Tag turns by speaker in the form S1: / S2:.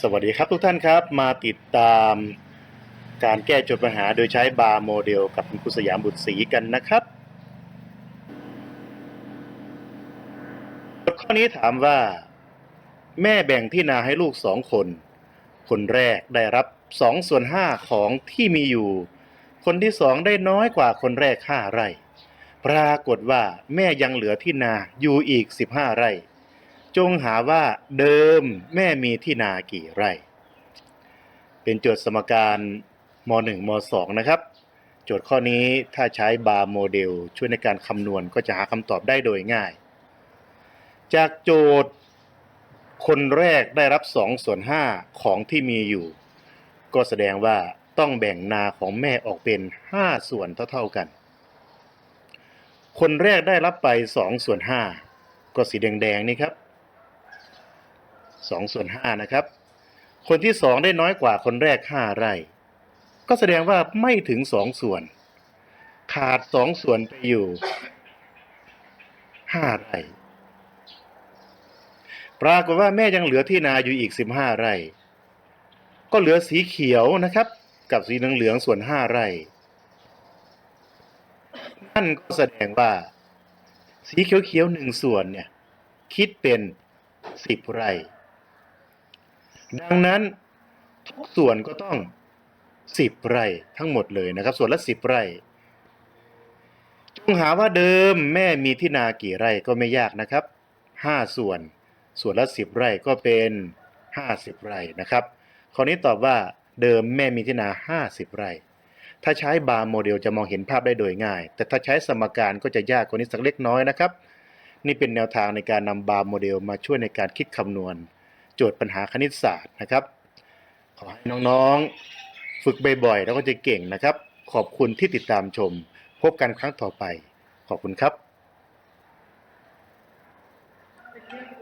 S1: สวัสดีครับทุกท่านครับ มาติดตามการแก้โจทย์ปัญหาโดยใช้บาร์โมเดลกับคุณครูสยามบุตรศรีกันนะครับข้อนี้ถามว่า แม่แบ่งที่นาให้ลูกสองคน คนแรกได้รับสองส่วนห้าของที่มีอยู่ คนที่สองได้น้อยกว่าคนแรกห้าไร่ ปรากฏว่าแม่ยังเหลือที่นาอยู่อีกสิบห้าไร่ จงหาว่าเดิมแม่มีที่นากี่ไร่ เป็นโจทย์สมการม .1 ม .2 นะครับ โจทย์ข้อนี้ถ้าใช้บาร์โมเดลช่วยในการคำนวณก็จะหาคำตอบได้โดยง่าย จากโจทย์คนแรกได้รับ2ส่วน5ของที่มีอยู่ ก็แสดงว่าต้องแบ่งนาของแม่ออกเป็น 5 ส่วนเท่า ๆกัน คนแรกได้รับไป2ส่วน5ก็สีแดงๆนี่ครับ 2ส่วน5นะครับ คนที่ 2 ได้น้อยกว่าคนแรก 5 ไร่ ก็แสดงว่าไม่ถึง 2 ส่วน ขาด 2 ส่วนไปอยู่ 5 ไร่ ปรากฏว่าแม่ยังเหลือที่นาอยู่อีก 15 ไร่ ก็เหลือสีเขียวนะครับ กับสีเหลืองๆส่วน 5 ไร่นั่นก็แสดงว่า สีเขียวๆหนึ่งส่วนเนี่ย คิดเป็น10ไร่ ดังนั้นทุกส่วนก็ต้อง 10 ไร่ทั้งหมดเลยนะครับ ส่วนละ 10 ไร่ จงหาว่าเดิมแม่มีที่นากี่ไร่ก็ไม่ยากนะครับ 5 ส่วน ส่วนละ 10 ไร่ก็เป็น 50 ไร่นะครับข้อนี้ตอบว่าเดิมแม่มีที่นา 50 ไร่ ถ้าใช้บาร์โมเดลจะมองเห็นภาพได้โดยง่าย แต่ถ้าใช้สมการก็จะยากกว่านี้สักเล็กน้อยนะครับ นี่เป็นแนวทางในการนำบาร์โมเดลมาช่วยในการคิดคำนวณ จทย์ปัญหาคณิตศาสตร์นะครับ ขอให้น้องๆ ฝึกบ่อยๆ แล้วก็จะเก่งนะครับ ขอบคุณที่ติดตามชม พบกันครั้งต่อไป ขอบคุณครับ